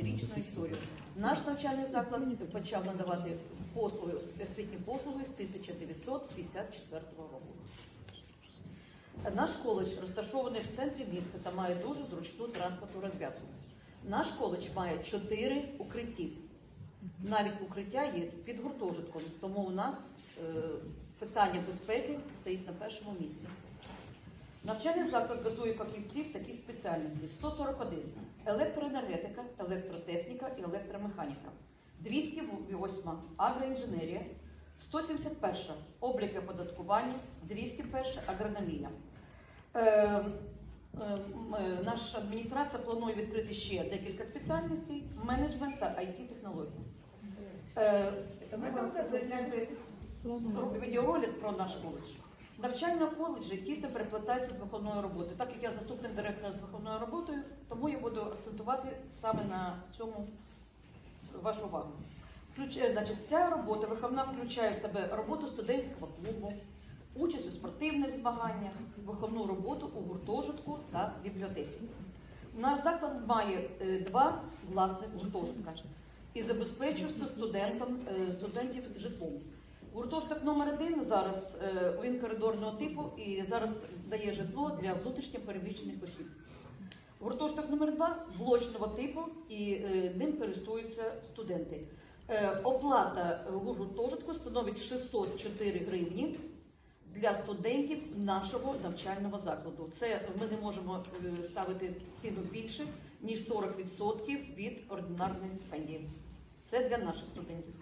60-річну історію. Наш навчальний заклад почав надавати послуги, освітні послуги з 1954 року. Наш коледж розташований в центрі міста та має дуже зручну транспортну розв'язку. Наш коледж має чотири укритті. Навіть укриття є під гуртожитком, тому у нас е, питання безпеки стоїть на першому місці. Навчальний заклад готує фахівців таких спеціальностей: 141 електроенергетика, електротехніка і електромеханіка, 208 агроінженерія, 171 облік і оподаткування, 201 агрономія. Е, е, е, Наша адміністрація планує відкрити ще декілька спеціальностей менеджмент та it технології. Е, відеоролик про наш коледж. Навчання коледжі тісно переплетається з виховною роботою. Так як я заступник директора з виховною роботою, тому я буду акцентувати саме на цьому вашу увагу. Включ- е, Значить, ця робота виховна включає в себе роботу студентського клубу, участь у спортивних змаганнях, виховну роботу у гуртожитку та бібліотеці. Наш заклад має е, два власних гуртожитка і забезпечує студентам, е, студентів житлом. Гуртожиток номер один зараз е, він коридорного типу і зараз дає житло для внутрішньо переміщених осіб. Гуртожиток номер два блочного типу і е, ним користуються студенти. Е, Оплата гуртожитку становить 604 гривні для студентів нашого навчального закладу. Це ми не можемо ставити ціну більше ніж 40% від ординарної стипендії. Це для наших студентів.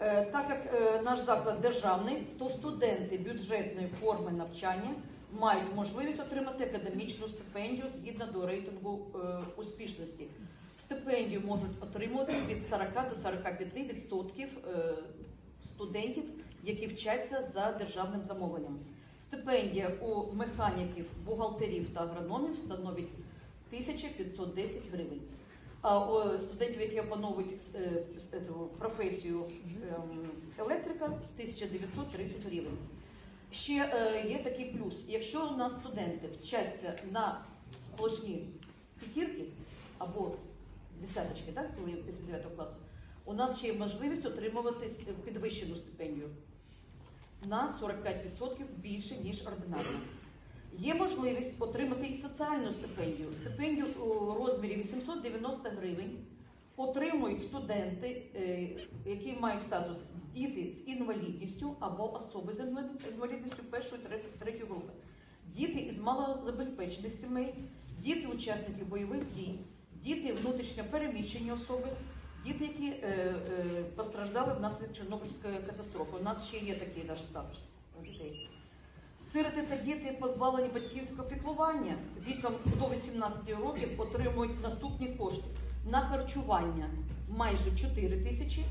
Е, Так як е, наш заклад державний, то студенти бюджетної форми навчання мають можливість отримати академічну стипендію згідно до рейтингу е, успішності. Стипендію можуть отримувати від 40 до 45 відсотків е, студентів, які вчаться за державним замовленням. Стипендія у механіків, бухгалтерів та агрономів становить 1510 гривень. Студентів, які опановують е, е, професію ем, електрика, 1930 гривень. Ще е, є такий плюс. Якщо у нас студенти вчаться на сплошні п'ятірки або десяточки, так, коли після 9 класу, у нас ще є можливість отримувати підвищену стипендію на 45% більше, ніж ординарна. Є можливість отримати і соціальну стипендію. Стипендію у розмірі 890 гривень отримують студенти, е, які мають статус діти з інвалідністю або особи з інвалідністю першої третьої групи, діти із малозабезпечених сімей, діти учасників бойових дій, діти внутрішньо переміщені особи, діти, які е, е, постраждали внаслідок Чорнобильської катастрофи. У нас ще є такий наш статус дітей. Сироти та діти, позбавлені батьківського піклування віком до 18 років отримують наступні кошти на харчування майже 4 тисячі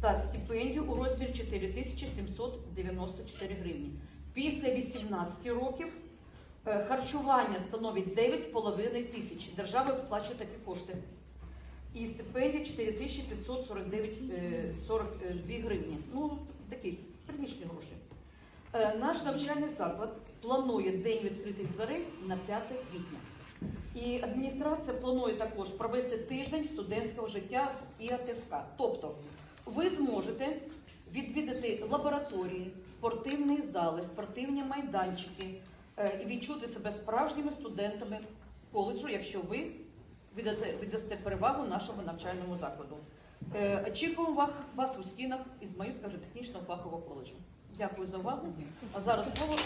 та стипендію у розмірі 4 794 гривні. Після 18 років е, харчування становить 9,5 тисяч. Держава виплачує такі кошти. І стипендія 4549 е, 42 гривні. Ну, такі приміщені гроші. Е, Наш навчальний заклад планує день відкритих дверей на 5 квітня. І адміністрація планує також провести тиждень студентського життя в ІАТФК. Тобто ви зможете відвідати лабораторії, спортивні зали, спортивні майданчики е, і відчути себе справжніми студентами коледжу, якщо ви віддасте, перевагу нашому навчальному закладу. Е, Очікуємо вас, у стінах Ізмаїльського технічного фахового коледжу. Дякую за увагу. А зараз слово